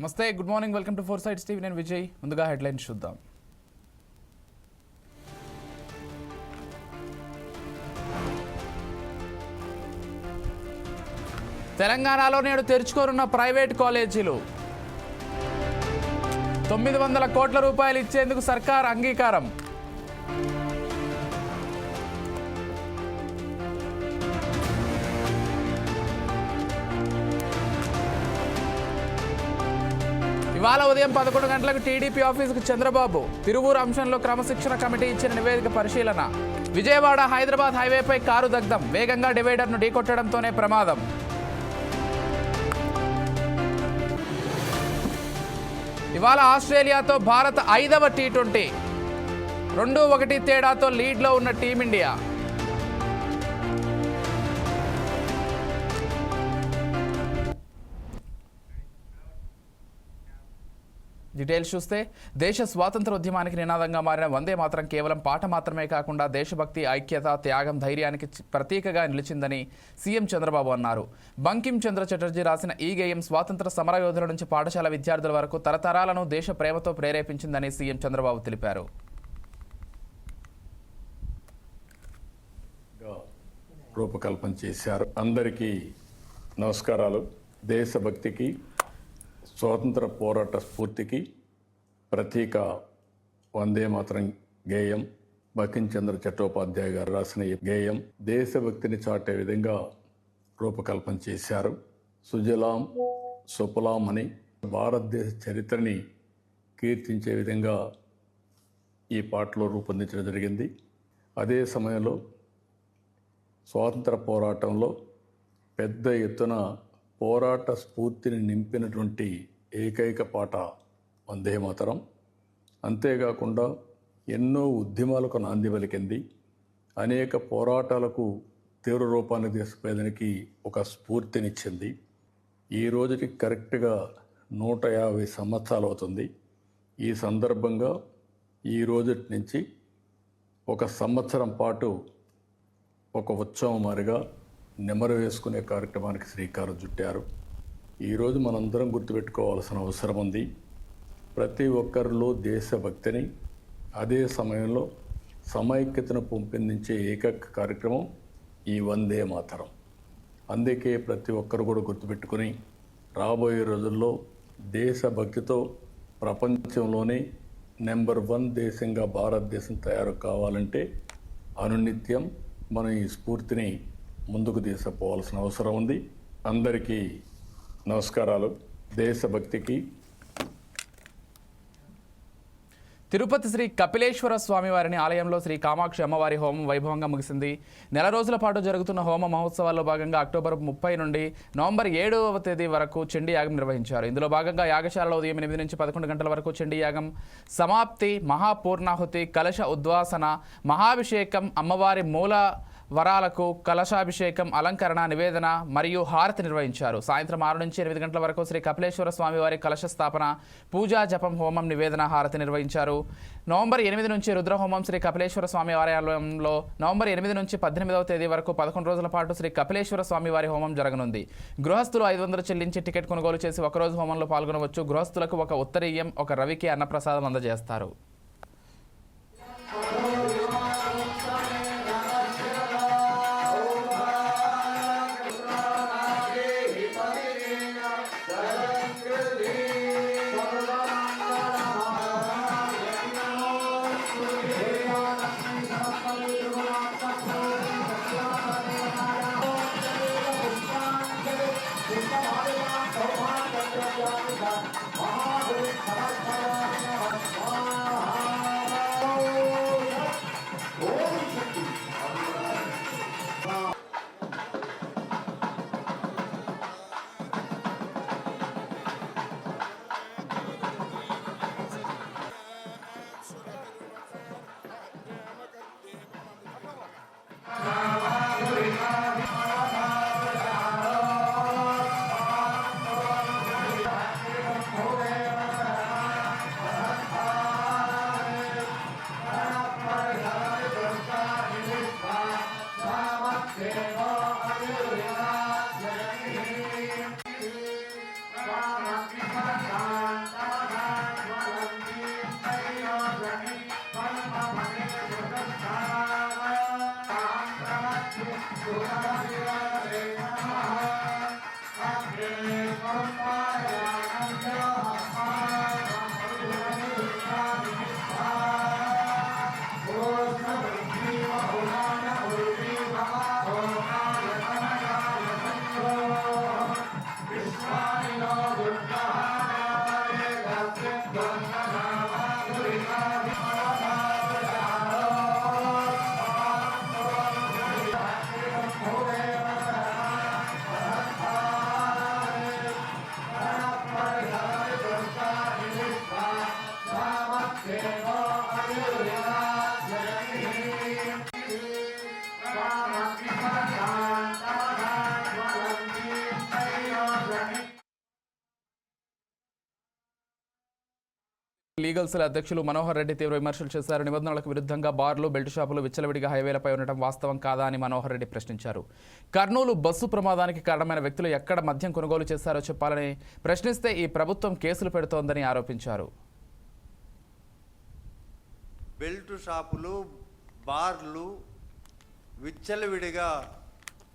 నమస్తే good morning welcome to four sides TV నేను విజయ్. ముందుగా హెడ్లైన్స్ చూద్దాం. తెలంగాణలో నేడు తెరుచుకోనున్న ప్రైవేట్ కాలేజీలు. తొమ్మిది వందల కోట్ల రూపాయలు ఇచ్చేందుకు సర్కార్ అంగీకారం. ఇవాళ ఉదయం పదకొండు గంటలకు టీడీపీ ఆఫీసుకు చంద్రబాబు తిరువూరు అంశంలో క్రమశిక్షణ కమిటీ ఇచ్చిన నివేదిక పరిశీలన. విజయవాడ హైదరాబాద్ హైవేపై కారు దగ్ధం. వేగంగా డివైడర్ను ఢీకొట్టడంతోనే ప్రమాదం. ఇవాళ ఆస్ట్రేలియాతో భారత్ ఐదవ టీ ట్వంటీ. రెండు ఒకటి తేడాతో లీడ్లో ఉన్న టీమిండియా. డీటెయిల్స్ చూస్తే దేశ స్వాతంత్ర ఉద్యమానికి నినాదంగా మారిన వందే మాత్రం కేవలం పాట మాత్రమే కాకుండా దేశభక్తి ఐక్యత త్యాగం ధైర్యానికి ప్రతీకగా నిలిచిందని సీఎం చంద్రబాబు అన్నారు. బంకిం చంద్ర చటర్జీ రాసిన ఈ గేయం స్వాతంత్ర సమరయోధుల నుంచి పాఠశాల విద్యార్థుల వరకు తరతరాలను దేశ ప్రేమతో ప్రేరేపించిందని సీఎం చంద్రబాబు తెలిపారు. రూపకల్పన చేశారు. అందరికీ నమస్కారాలు. దేశభక్తికి స్వాతంత్ర పోరాట స్ఫూర్తికి ప్రతీక వందే మాత్రం గేయం. బకించంద్ర చట్టోపాధ్యాయ గారు రాసిన ఈ గేయం దేశభక్తిని చాటే విధంగా రూపకల్పన చేశారు. సుజలాం సుఫలాం అని భారతదేశ చరిత్రని కీర్తించే విధంగా ఈ పాటలో రూపొందించడం జరిగింది. అదే సమయంలో స్వాతంత్ర పోరాటంలో పెద్ద ఎత్తున పోరాట స్ఫూర్తిని నింపినటువంటి ఏకైక పాట వందే మాతరం. అంతేకాకుండా ఎన్నో ఉద్యమాలకు నాంది పలికింది. అనేక పోరాటాలకు తీవ్ర రూపాన్ని తీసుకునేదానికి ఒక స్ఫూర్తినిచ్చింది. ఈ రోజుకి కరెక్ట్గా నూట యాభై సంవత్సరాలు అవుతుంది. ఈ సందర్భంగా ఈ రోజు నుంచి ఒక సంవత్సరం పాటు ఒక ఉత్సవం మారిగా నెమరు వేసుకునే కార్యక్రమానికి శ్రీకారం చుట్టారు. ఈరోజు మనందరం గుర్తుపెట్టుకోవాల్సిన అవసరం ఉంది. ప్రతి ఒక్కరిలో దేశభక్తిని అదే సమయంలో సమైక్యతను పెంపొందించే ఏకైక కార్యక్రమం ఈ వందే మాతరం. అందుకే ప్రతి ఒక్కరు కూడా గుర్తుపెట్టుకుని రాబోయే రోజుల్లో దేశభక్తితో ప్రపంచంలోనే నెంబర్ వన్ దేశంగా భారతదేశం తయారు కావాలంటే అనునిత్యం మనం ఈ స్ఫూర్తిని ముందుకు తీసుకుపోవాల్సిన అవసరం ఉంది. అందరికీ నమస్కారాలు. దేశభక్తికి. తిరుపతి శ్రీ కపిలేశ్వర స్వామివారిని ఆలయంలో శ్రీ కామాక్షి అమ్మవారి హోమం వైభవంగా ముగిసింది. నెల రోజుల పాటు జరుగుతున్న హోమ మహోత్సవాల్లో భాగంగా అక్టోబర్ ముప్పై నుండి నవంబర్ ఏడవ తేదీ వరకు చండీ యాగం నిర్వహించారు. ఇందులో భాగంగా యాగశాలలో ఉదయం ఎనిమిది నుంచి పదకొండు గంటల వరకు చండీ యాగం సమాప్తి మహాపూర్ణాహుతి కలశ ఉద్వాసన మహాభిషేకం అమ్మవారి మూల వరాలకు కలశాభిషేకం అలంకరణ నివేదన మరియు హారతి నిర్వహించారు. సాయంత్రం ఆరు నుంచి ఎనిమిది గంటల వరకు శ్రీ కపిలేశ్వర స్వామి వారి కలశ స్థాపన పూజా జపం హోమం నివేదన హారతి నిర్వహించారు. నవంబర్ ఎనిమిది నుంచి రుద్రహోమం శ్రీ కపిలేశ్వర స్వామి ఆలయంలో నవంబర్ ఎనిమిది నుంచి పద్దెనిమిదవ తేదీ వరకు పదకొండు రోజుల పాటు శ్రీ కపిలేశ్వర స్వామి వారి హోమం జరగనుంది. గృహస్థులు ఐదు వందలు చెల్లించి టికెట్ కొనుగోలు చేసి ఒకరోజు హోమంలో పాల్గొనవచ్చు. గృహస్థులకు ఒక ఉత్తరీయం ఒక రవికి అన్నప్రసాదం అందజేస్తారు. లీగల్ సెల్ అధ్యక్షులు మనోహర్ రెడ్డి తీవ్ర విమర్శలు చేశారు. నిబంధనలకు విరుద్ధంగా బార్లు బెల్ట్ షాపులు విచ్చలవిడిగా హైవేలపై ఉండటం వాస్తవం కాదా అని మనోహర్ రెడ్డి ప్రశ్నించారు. కర్నూలు బస్సు ప్రమాదానికి కారణమైన వ్యక్తులు ఎక్కడ మద్యం కొనుగోలు చేశారో చెప్పాలని ప్రశ్నిస్తే ఈ ప్రభుత్వం కేసులు పెడుతోందని ఆరోపించారు. బెల్ట్ షాపులు బార్లు విచ్చలవిడిగా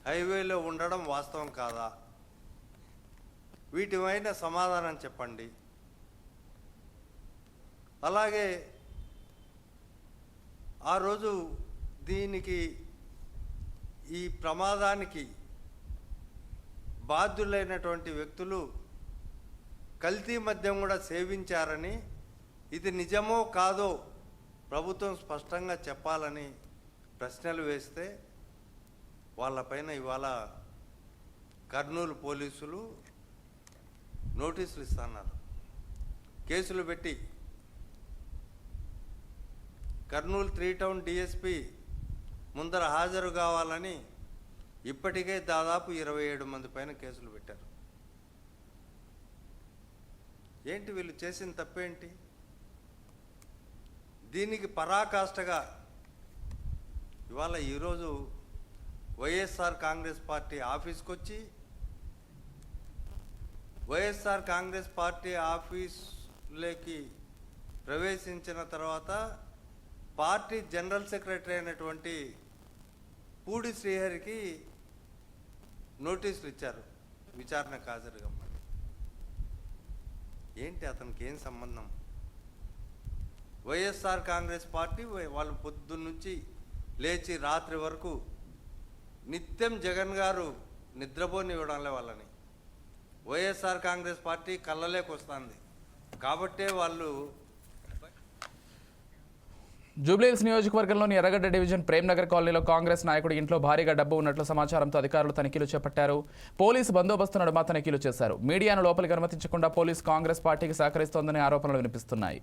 హైవేలో ఉండడం వాస్తవం కాదా? వీటిపైన సమాధానం చెప్పండి. అలాగే ఆ రోజు దీనికి ఈ ప్రమాదానికి బాధ్యులైనటువంటి వ్యక్తులు కల్తీ మద్యం కూడా సేవించారని ఇది నిజమో కాదో ప్రభుత్వం స్పష్టంగా చెప్పాలని ప్రశ్నలు వేస్తే వాళ్ళపైన ఇవాళ కర్నూలు పోలీసులు నోటీసులు ఇస్తున్నారు. కేసులు పెట్టి కర్నూలు త్రీ టౌన్ డిఎస్పి ముందర హాజరు కావాలని ఇప్పటికే దాదాపు ఇరవై ఏడు మంది పైన కేసులు పెట్టారు. ఏంటి వీళ్ళు చేసిన తప్పేంటి? దీనికి పరాకాష్ఠగా ఇవాళ ఈరోజు వైఎస్ఆర్ కాంగ్రెస్ పార్టీ ఆఫీస్కి వచ్చి వైఎస్ఆర్ కాంగ్రెస్ పార్టీ ఆఫీస్లోకి ప్రవేశించిన తర్వాత పార్టీ జనరల్ సెక్రటరీ అయినటువంటి పూడి శ్రీహరికి నోటీసులు ఇచ్చారు. విచారణకు హాజరు కమ్మని ఏంటి అతనికి ఏం సంబంధం? వైఎస్ఆర్ కాంగ్రెస్ పార్టీ వాళ్ళు పొద్దున్నుంచి లేచి రాత్రి వరకు నిత్యం జగన్ గారు నిద్రపోనివ్వడంలే వాళ్ళని. వైఎస్ఆర్ కాంగ్రెస్ పార్టీ కళ్ళలేకొస్తుంది కాబట్టే వాళ్ళు జూబ్లీహిల్స్ నియోజకవర్గంలోని ఎర్రగడ్డ డివిజన్ ప్రేమ్నగర్ కాలనీలో కాంగ్రెస్ నాయకుడు ఇంట్లో భారీగా డబ్బు ఉన్నట్లు సమాచారంతో అధికారులు తనిఖీలు చేపట్టారు. పోలీసు బందోబస్తు నడుమ తనిఖీలు చేశారు. మీడియాను లోపలికి అనుమతించకుండా పోలీసు కాంగ్రెస్ పార్టీకి సహకరిస్తోందనే ఆరోపణలు వినిపిస్తున్నాయి.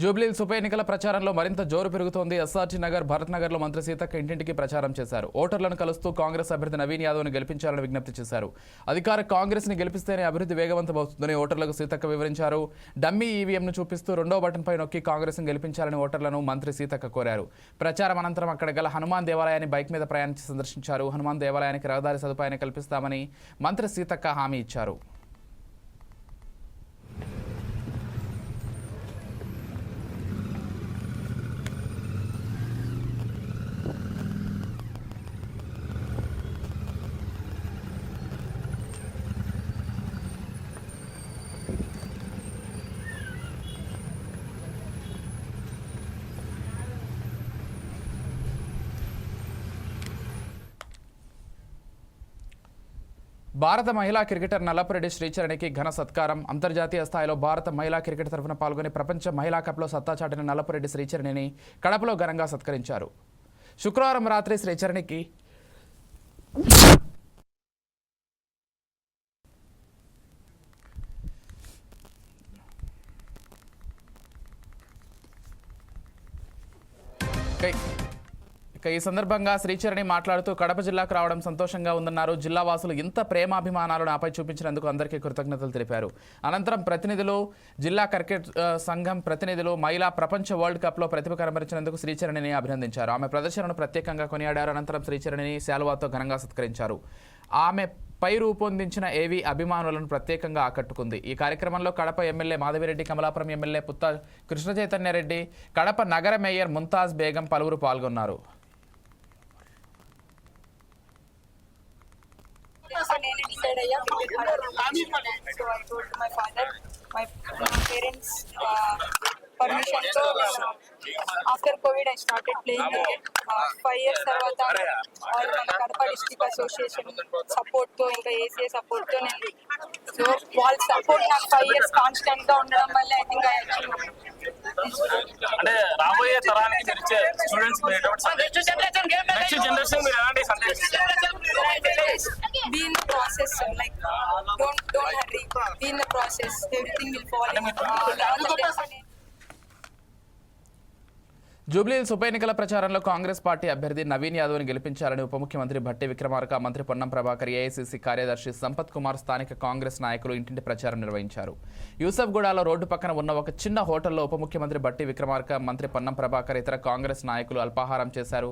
జూబ్లీల్స్ ఉప ఎన్నికల ప్రచారంలో మరింత జోరు పెరుగుతోంది. ఎస్ఆర్టీ నగర్ భరత్ నగర్లో మంత్రి సీతక్క ఇంటింటికి ప్రచారం చేశారు. ఓటర్లను కలుస్తూ కాంగ్రెస్ అభ్యర్థి నవీన్ యాదవ్ను గెలిపించాలని విజ్ఞప్తి చేశారు. అధికార కాంగ్రెస్ని గెలిపిస్తేనే అభివృద్ధి వేగవంతమవుతుందని ఓటర్లకు సీతక్క వివరించారు. డమ్మీ ఈవీఎంను చూపిస్తూ రెండో బటన్పై నొక్కి కాంగ్రెస్ను గెలిపించాలని ఓటర్లను మంత్రి సీతక్క కోరారు. ప్రచారం అనంతరం అక్కడ గల హనుమాన్ దేవాలయాన్ని బైక్ మీద ప్రయాణించి సందర్శించారు. హనుమాన్ దేవాలయానికి రహదారి సదుపాయాన్ని కల్పిస్తామని మంత్రి సీతక్క హామీ ఇచ్చారు. భారత మహిళా క్రికెటర్ నల్లపురెడ్డి శ్రీచరణికి ఘన సత్కారం. అంతర్జాతీయ స్థాయిలో భారత మహిళా క్రికెట్ తరఫున పాల్గొని ప్రపంచ మహిళా కప్లో సత్తా చాటిన నల్లపురెడ్డి శ్రీచరణిని కడపలో ఘనంగా సత్కరించారు. శుక్రవారం రాత్రి శ్రీచరణికి ఈ సందర్భంగా శ్రీచరణి మాట్లాడుతూ కడప జిల్లాకు రావడం సంతోషంగా ఉందన్నారు. జిల్లా వాసులు ఇంత ప్రేమాభిమానాలు నాపై చూపించినందుకు అందరికీ కృతజ్ఞతలు తెలిపారు. అనంతరం ప్రతినిధులు జిల్లా క్రికెట్ సంఘం ప్రతినిధులు మహిళా ప్రపంచ వరల్డ్ కప్లో ప్రతిభ కనబరిచినందుకు శ్రీచరణిని అభినందించారు. ఆమె ప్రదర్శనను ప్రత్యేకంగా కొనియాడారు. అనంతరం శ్రీచరణిని శాలువాతో ఘనంగా సత్కరించారు. ఆమె పై రూపొందించిన ఏవి అభిమానులను ప్రత్యేకంగా ఆకట్టుకుంది. ఈ కార్యక్రమంలో కడప ఎమ్మెల్యే మాధవిరెడ్డి కమలాపురం ఎమ్మెల్యే పుత్త కృష్ణ చైతన్యరెడ్డి కడప నగర మేయర్ ముంతాజ్ బేగం పలువురు పాల్గొన్నారు. so I told my father, my, my parents, uh, parents permission తో after covid I started playing cricket five years తర్వాత all మన కడప డిస్ట్రిక్ట్ అసోసియేషన్ సపోర్ట్ తో ఇంకా ఏసీఏ సపోర్ట్ తో నేను సో వాళ్ళ సపోర్ట్ నాకు ఫైవ్ ఇయర్స్ కాన్స్టెంట్ గా ఉండడం వల్ల ఐ థింక్ ఐ అంటే రాబోయే తరానికి మీరు ఇచ్చే స్టూడెంట్స్ మీరు ఎటువంటి సందేశం నెక్స్ట్ జనరేషన్ మీరు ఎలాంటి సందేశం be in the process sir. like don't don't hurry be in the process everything will fall in uh, Jubilee Hills ఉప ఎన్నికల ప్రచారంలో కాంగ్రెస్ పార్టీ అభ్యర్థి నవీన్ యాదవ్ని గెలిపించాలని ఉప ముఖ్యమంత్రి భట్టి విక్రమార్క మంత్రి పొన్నం ప్రభాకర్ ఏఐసీసీ కార్యదర్శి సంపత్ కుమార్ స్థానిక కాంగ్రెస్ నాయకులు ఇంటింటి ప్రచారం నిర్వహించారు. యూసఫ్గూడలో రోడ్డు పక్కన ఉన్న ఒక చిన్న హోటల్లో ఉప ముఖ్యమంత్రి భట్టి విక్రమార్క మంత్రి పొన్నం ప్రభాకర్ ఇతర కాంగ్రెస్ నాయకులు అల్పాహారం చేశారు.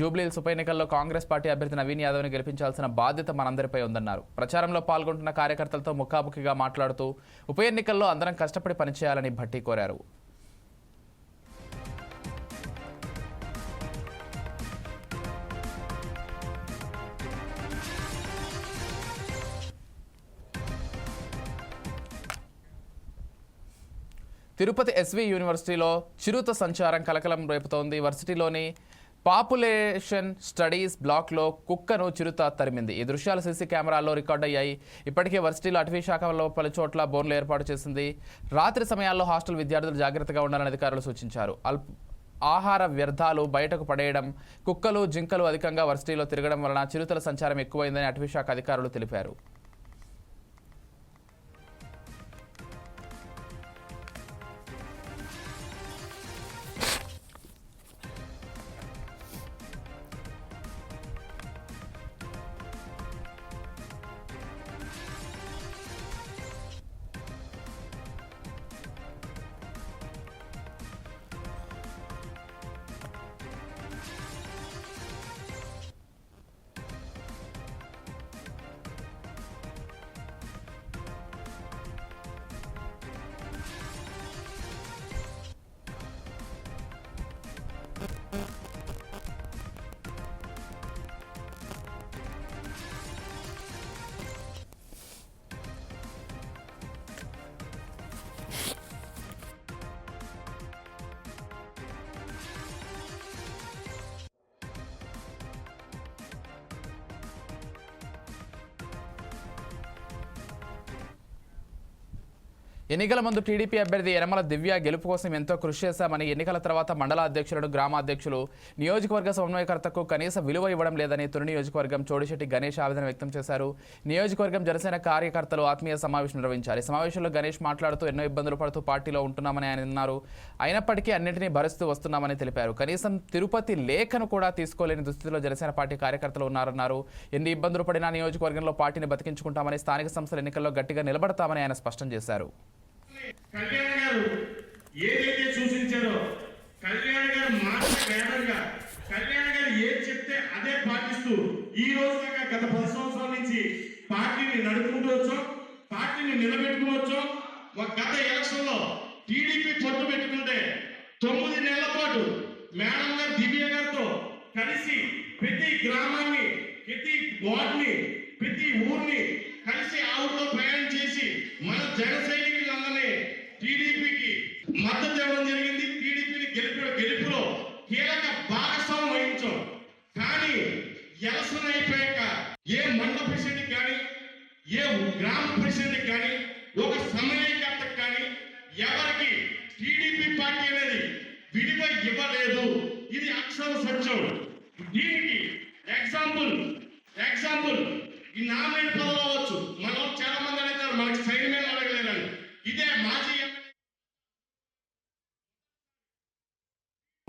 జూబ్లీహిల్స్ ఉప ఎన్నికల్లో కాంగ్రెస్ పార్టీ అభ్యర్థి నవీన్ యాదవ్ని గెలిపించాల్సిన బాధ్యత మనందరిపై ఉందన్నారు. ప్రచారంలో పాల్గొంటున్న కార్యకర్తలతో ముఖాముఖిగా మాట్లాడుతూ ఉప ఎన్నికల్లో అందరం కష్టపడి పనిచేయాలని భట్టి కోరారు. తిరుపతి ఎస్వి యూనివర్సిటీలో చిరుత సంచారం కలకలం రేపుతోంది. వర్సిటీలోని పాపులేషన్ స్టడీస్ బ్లాక్లో కుక్కను చిరుత తరిమింది. ఈ దృశ్యాలు సీసీ కెమెరాల్లో రికార్డ్ అయ్యాయి. ఇప్పటికే వర్సిటీలో అటవీ శాఖలో పలు చోట్ల బోన్లు ఏర్పాటు చేసింది. రాత్రి సమయాల్లో హాస్టల్ విద్యార్థులు జాగ్రత్తగా ఉండాలని అధికారులు సూచించారు. అల్ప ఆహార వ్యర్థాలు బయటకు పడేయడం కుక్కలు జింకలు అధికంగా వర్సిటీలో తిరగడం వలన చిరుతల సంచారం ఎక్కువైందని అటవీ శాఖ అధికారులు తెలిపారు. ఎన్నికల ముందు టీడీపీ అభ్యర్థి యనమల దివ్య గెలుపు కోసం ఎంతో కృషి చేశామని ఎన్నికల తర్వాత మండల అధ్యక్షులను గ్రామాధ్యక్షులు నియోజకవర్గ సమన్వయకర్తకు కనీస విలువ ఇవ్వడం లేదని తొలి నియోజకవర్గం చోడిశెట్టి గణేష్ ఆవేదన వ్యక్తం చేశారు. నియోజకవర్గం జనసేన కార్యకర్తలు ఆత్మీయ సమావేశం నిర్వహించారు. ఈ సమావేశంలో గణేష్ మాట్లాడుతూ ఎన్నో ఇబ్బందులు పడుతూ పార్టీలో ఉంటున్నామని ఆయన అన్నారు. అయినప్పటికీ అన్నింటినీ భరిస్తూ వస్తున్నామని తెలిపారు. కనీసం తిరుపతి లేఖను కూడా తీసుకోలేని దుస్థితిలో జనసేన పార్టీ కార్యకర్తలు ఉన్నారన్నారు. ఎన్ని ఇబ్బందులు పడినా నియోజకవర్గంలో పార్టీని బతికించుకుంటామని స్థానిక సంస్థల ఎన్నికల్లో గట్టిగా నిలబడతామని ఆయన స్పష్టం చేశారు. కళ్యాణ్ గారు ఏదైతే సూచించారో కళ్యాణ్ గారు మాట వేదంగా కళ్యాణ్ గారు ఏం చెప్తే అదే పాటిస్తూ ఈ రోజు దాకా గత పది సంవత్సరాల నుంచి పార్టీని నడుపుకుంటూ వచ్చాం పార్టీని నిలబెట్టుకుని వచ్చాం ఒక గత ఎలక్షన్లో టీడీపీ పొత్తు పెట్టుకుంటే తొమ్మిది నెలల పాటు మేడం గారు దివ్య గారితో కలిసి ప్రతి గ్రామాన్ని ప్రతి వార్డ్ని ప్రతి ఊరిని కలిసి ఆవుతో ప్రయాణం చేసి మన జనసేన సైనికులందరినీ టీడీపీకి మద్దతు ఇవ్వడం జరిగింది టీడీపీని గెలుపు గెలుపులో కీలక భాగస్వామ్యం వహించాం. కానీ ఎలక్షన్ అయిపోయాక ఏ మండల ప్రెసిడెంట్ కానీ ఏ గ్రామ ప్రెసిడెంట్ కానీ ఒక సమయం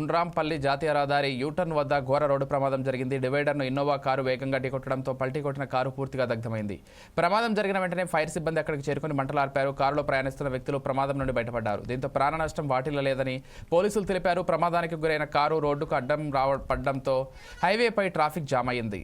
గుండ్రాంపల్లి జాతీయ రహదారి యూటర్న్ వద్ద ఘోర రోడ్డు ప్రమాదం జరిగింది. డివైడర్ను ఇన్నోవా కారు వేగంగా ఢీకొట్టడంతో పల్టీ కొట్టిన కారు పూర్తిగా దగ్ధమైంది. ప్రమాదం జరిగిన వెంటనే ఫైర్ సిబ్బంది అక్కడికి చేరుకుని మంటలార్పారు కారులో ప్రయాణిస్తున్న వ్యక్తులు ప్రమాదం నుండి బయటపడ్డారు. దీంతో ప్రాణ నష్టం వాటిల్లలేదని పోలీసులు తెలిపారు. ప్రమాదానికి గురైన కారు రోడ్డుకు అడ్డం రావ పడడంతో హైవేపై ట్రాఫిక్ జామ్ అయింది.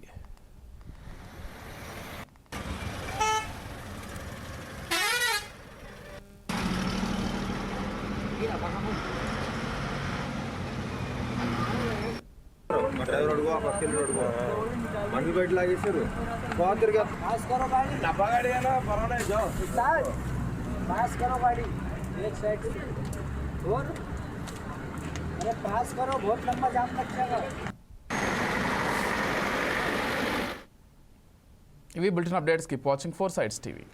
బండ్లు బయట లాగేశారు పోతురుగా डब्बा गाड़ी है ना परवाना है जाओ पास करो गाड़ी एक साइड से और अरे पास करो बहुत लंबा जाम लग जाएगा ఇవి bulletin updates keep watching four sides TV